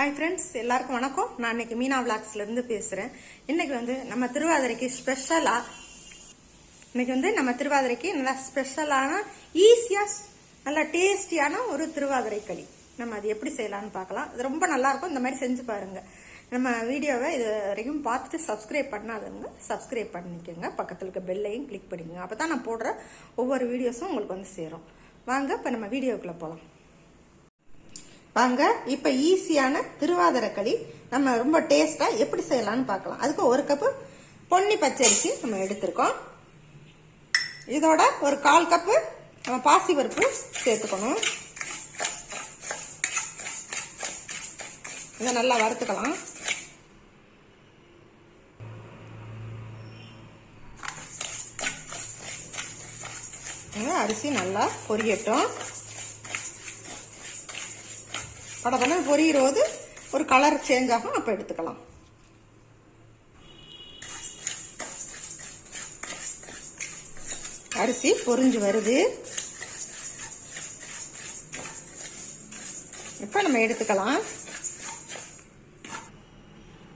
Hi friends எல்லாருக்கும் வணக்கம். நான் இன்னைக்கு மீனா விளாக்ஸ்லேருந்து பேசுகிறேன் இன்னைக்கு வந்து நம்ம திருவாதிரைக்கு ஸ்பெஷலாக இன்னைக்கு வந்து நம்ம திருவாதிரைக்கு நல்லா ஸ்பெஷலான ஈஸியாக நல்லா டேஸ்டியான ஒரு திருவாதிரை களி. நம்ம அது எப்படி செய்யலாம்னு பார்க்கலாம். இது ரொம்ப நல்லாயிருக்கும். இந்த மாதிரி செஞ்சு பாருங்கள் நம்ம வீடியோவை இது வரைக்கும் பார்த்துட்டு சப்ஸ்கிரைப் பண்ணாதவங்க சப்ஸ்கிரைப் பண்ணிக்கோங்க. பக்கத்தில் இருக்க பெல்லையும் கிளிக் பண்ணிக்கோங்க. அப்போ தான் நான் போடுற ஒவ்வொரு வீடியோஸும் உங்களுக்கு வந்து சேரும். வாங்க இப்போ நம்ம வீடியோக்குள்ளே போகலாம் வாங்க இப்ப ஈஸியான திருவாதிரை களி நம்ம ரொம்ப டேஸ்டா எப்படி செய்யலாம்னு பார்க்கலாம். அதுக்கு ஒரு கப்பு பொன்னி பச்சரிசி நம்ம எடுத்திருக்கோம். இதோட ஒரு கால் கப்பு நம்ம பாசி பருப்பு சேர்த்துக்கணும். இதை நல்லா வறுத்துக்கலாம். அரிசி நல்லா பொரியட்டும். படப்பட பொரியிறது ஒரு கலர் சேஞ்ச் ஆகும் அப்போ எடுத்துக்கலாம். அரிசி பொரிஞ்சு வருது. இப்போ நம்ம எடுத்துக்கலாம்.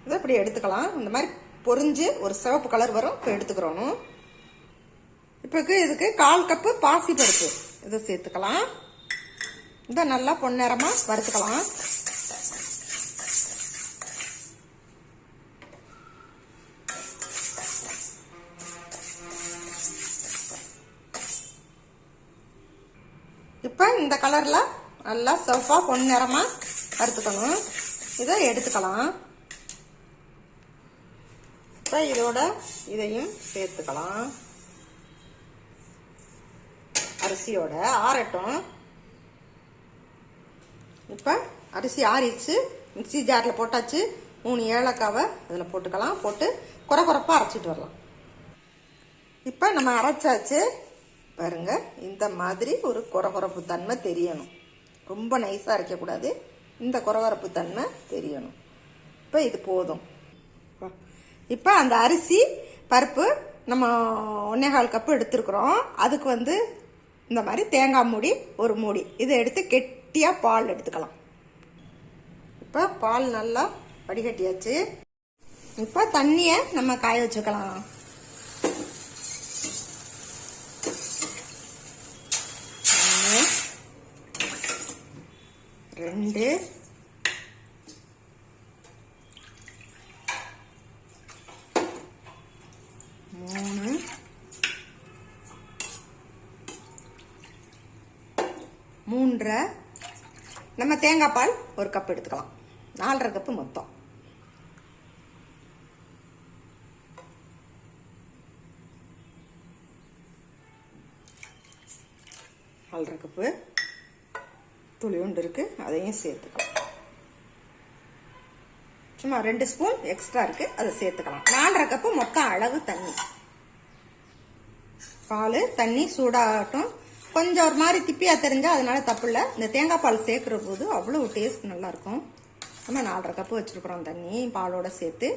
இதை இப்படி எடுத்துக்கலாம். இந்த மாதிரி பொரிஞ்சு ஒரு சிவப்பு கலர் வரும் இப்போ எடுத்துக்கிறோம். இப்போக்கு இதுக்கு கால் கப்பு பாசி பருப்பு இதை சேர்த்துக்கலாம். இதை நல்லா பொன்னிறமாக வறுத்துக்கலாம். இப்போ இந்த கலரில் நல்லா சோஃபா பொன்னிறமாக வறுத்துக்கணும். இதை எடுத்துக்கலாம். இப்போ இதோட இதையும் சேர்த்துக்கலாம். அரிசியோட ஆரட்டும் இப்போ அரிசி ஆறிடுச்சு. மிக்சி ஜாரில் போட்டாச்சு. மூணு ஏலக்காவை அதில் போட்டுக்கலாம். போட்டு குறை குறைப்பாக அரைச்சிட்டு வரலாம். இப்போ நம்ம அரைச்சாச்சு. பாருங்க. இந்த மாதிரி ஒரு குறகுறப்பு தன்மை தெரியணும். ரொம்ப நைஸாக அரைக்கக்கூடாது. இந்த குறகுறப்பு தன்மை தெரியணும். இப்போ இது போதும். இப்போ அந்த அரிசி பருப்பு நம்ம ஒன்னேகால் கப்பு எடுத்துருக்குறோம். அதுக்கு வந்து இந்த மாதிரி தேங்காய் மூடி ஒரு மூடி. இதை எடுத்து கெட்டியாக பால் எடுத்துக்கலாம். இப்போ பால் நல்லா வடிகட்டியாச்சு. இப்போ தண்ணியை நம்ம காய வச்சுக்கலாம். ரெண்டு மூணு மூன்றரை நம்ம தேங்காய் பால் ஒரு கப் எடுத்துக்கலாம். நாலரை கப்பு மொத்தம். நாலரை கப்பு துளி உண்டு இருக்கு. அதையும் சேர்த்துக்கலாம். சும்மா ரெண்டு ஸ்பூன் எக்ஸ்ட்ரா இருக்கு. அதை சேர்த்துக்கலாம். நாலரை கப்பு மொத்தம் அளவு தண்ணி. பால் தண்ணி சூடாகட்டும். கொஞ்சம் ஒரு மாதிரி திப்பியாக தெரிஞ்சால் அதனால தப்பு இல்லை. இந்த தேங்காய் பால் சேர்க்குற போது அவ்வளோ டேஸ்ட் நல்லாயிருக்கும் நம்ம நாலரை கப்பு வச்சுருக்குறோம் தண்ணி பாலோட சேர்த்து.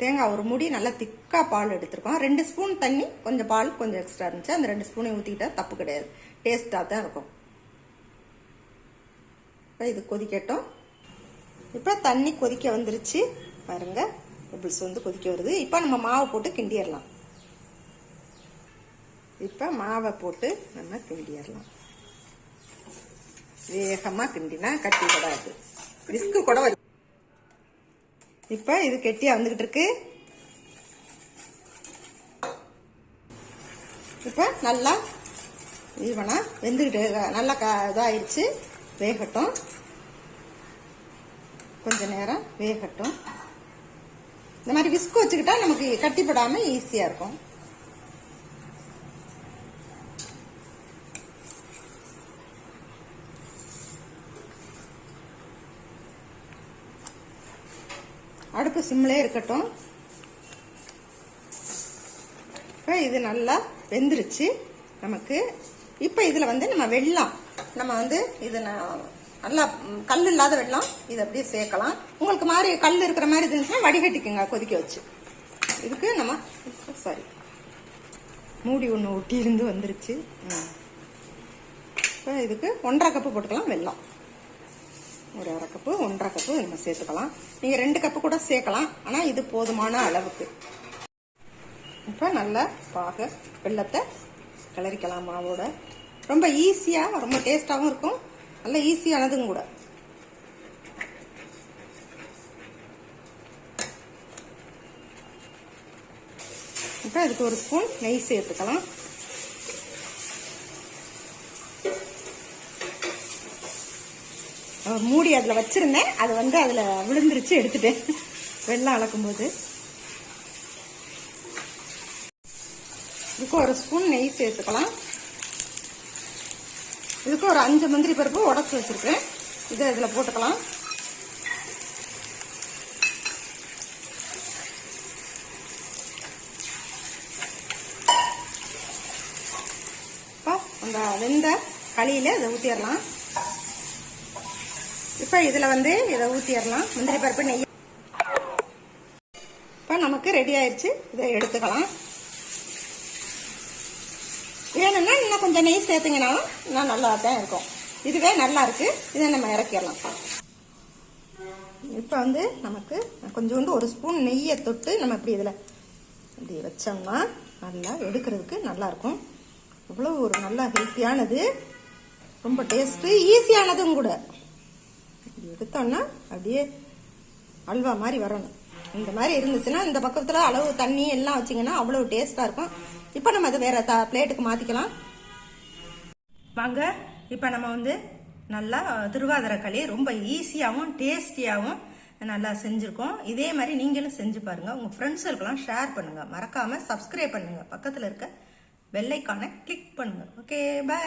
தேங்காய் ஒரு முடி நல்லா திக்காக பால் எடுத்துருக்கோம். ரெண்டு ஸ்பூன் தண்ணி கொஞ்சம் பால் கொஞ்சம் எக்ஸ்ட்ரா இருந்துச்சு. அந்த ரெண்டு ஸ்பூனையும் ஊற்றிக்கிட்டா தப்பு கிடையாது. டேஸ்ட்டாக தான் இருக்கும். இப்போ இது கொதிக்கட்டும். இப்போ தண்ணி கொதிக்க வந்துருச்சு. பாருங்க. எப்படி வந்து கொதிக்க வருது. இப்போ நம்ம மாவை போட்டு கிண்டிடலாம். இப்போ மாவை போட்டு நம்ம கிண்டிடலாம். வேகமாக கிண்டினா கட்டி கூடாது ரிஸ்க்கு கூட வரும். இப்போ இது கெட்டியாக வந்துக்கிட்டு இருக்கு. இப்போ நல்லா ஈவனா வெந்துக்கிட்டு நல்லா க இதாகிடுச்சு வேகட்டும். கொஞ்ச நேரம் வேகட்டும். இந்த மாதிரி விஸ்கு வச்சுக்கிட்டா நமக்கு கட்டிப்படாமல் ஈஸியாக இருக்கும். அடுப்பு சிம்லே இருக்கட்டும். இப்போ இது நல்லா வெந்துருச்சு. நமக்கு இப்போ இதில் வந்து நம்ம வெள்ளம் நம்ம வந்து இது நல்லா கல் இல்லாத வெள்ளம் இதை அப்படியே சேர்க்கலாம். உங்களுக்கு மாதிரி கல் இருக்கிற மாதிரி இருந்துச்சுன்னா வடிகட்டிக்குங்க கொதிக்க வச்சு. இதுக்கு நம்ம சாரி மூடி ஒன்று ஒட்டி இருந்து வந்துருச்சு இப்போ இதுக்கு ஒன்றரை கப்பு போட்டுக்கலாம் வெள்ளம் ஒரு அரை கப்பு ஒன்றரை கப்பு நம்ம சேர்த்துக்கலாம். நீங்கள் ரெண்டு கப்பு கூட சேர்க்கலாம். ஆனால் இது போதுமான அளவுக்கு. இப்போ நல்லா பாக வெள்ளத்தை கிளறிக்கலாம் மாவோட. ரொம்ப ஈஸியாக ரொம்ப டேஸ்டாகவும் இருக்கும். நல்ல ஈஸியானதும் கூட. இப்போ அதுக்கு ஒரு ஸ்பூன் நெய் சேர்த்துக்கலாம். மூடி அதில் வச்சுருந்தேன். அது வந்து அதில் விழுந்துருச்சு எடுத்துட்டேன் வெள்ளம் அளக்கும்போது இதுக்கு ஒரு ஸ்பூன் நெய் சேர்த்துக்கலாம். இதுக்கு ஒரு அஞ்சு முந்திரி பருப்பு உடச்சி வச்சுருக்கேன். இதை இதில் போட்டுக்கலாம். இப்போ அந்த வெந்த களியில் இதை ஊற்றிடலாம் இப்போ இதில் வந்து இதை ஊற்றிடலாம் முந்திரி பருப்பு நெய். இப்போ நமக்கு ரெடி ஆயிடுச்சு இதை எடுத்துக்கலாம். வேணும்னா இன்னும் கொஞ்சம் நெய் சேர்த்திங்கனாலும் இன்னும் நல்லா தான் இருக்கும். இதுவே நல்லா இருக்கு. இதை நம்ம இறக்கிடலாம். இப்போ வந்து நமக்கு கொஞ்சோண்டு ஒரு ஸ்பூன் நெய்யை தொட்டு நம்ம இப்படி இதில் இப்படி வச்சோம்னா நல்லா எடுக்கிறதுக்கு நல்லா இருக்கும். இவ்வளோ ஒரு நல்லா ஹெல்த்தியானது ரொம்ப டேஸ்ட்டு ஈஸியானதும் கூட. எடுத்தோன்னா அப்படியே அல்வா மாதிரி வரணும். இந்த மாதிரி இருந்துச்சுன்னா இந்த பக்கத்தில் அளவு தண்ணி எல்லாம் வச்சிங்கன்னா அவ்வளோ டேஸ்ட்டாக இருக்கும். இப்போ நம்ம அதை வேறு த பிளேட்டுக்கு மாற்றிக்கலாம் வாங்க இப்போ நம்ம வந்து நல்லா திருவாதிரக்களி ரொம்ப ஈஸியாகவும் டேஸ்டியாகவும் நல்லா செஞ்சுருக்கோம். இதே மாதிரி நீங்களும் செஞ்சு பாருங்கள் உங்கள் ஃப்ரெண்ட்ஸுக்கெல்லாம் ஷேர் பண்ணுங்கள் மறக்காமல் சப்ஸ்கிரைப் பண்ணுங்கள் பக்கத்தில் இருக்க வெள்ளைக்கான கிளிக் பண்ணுங்கள் ஓகே பை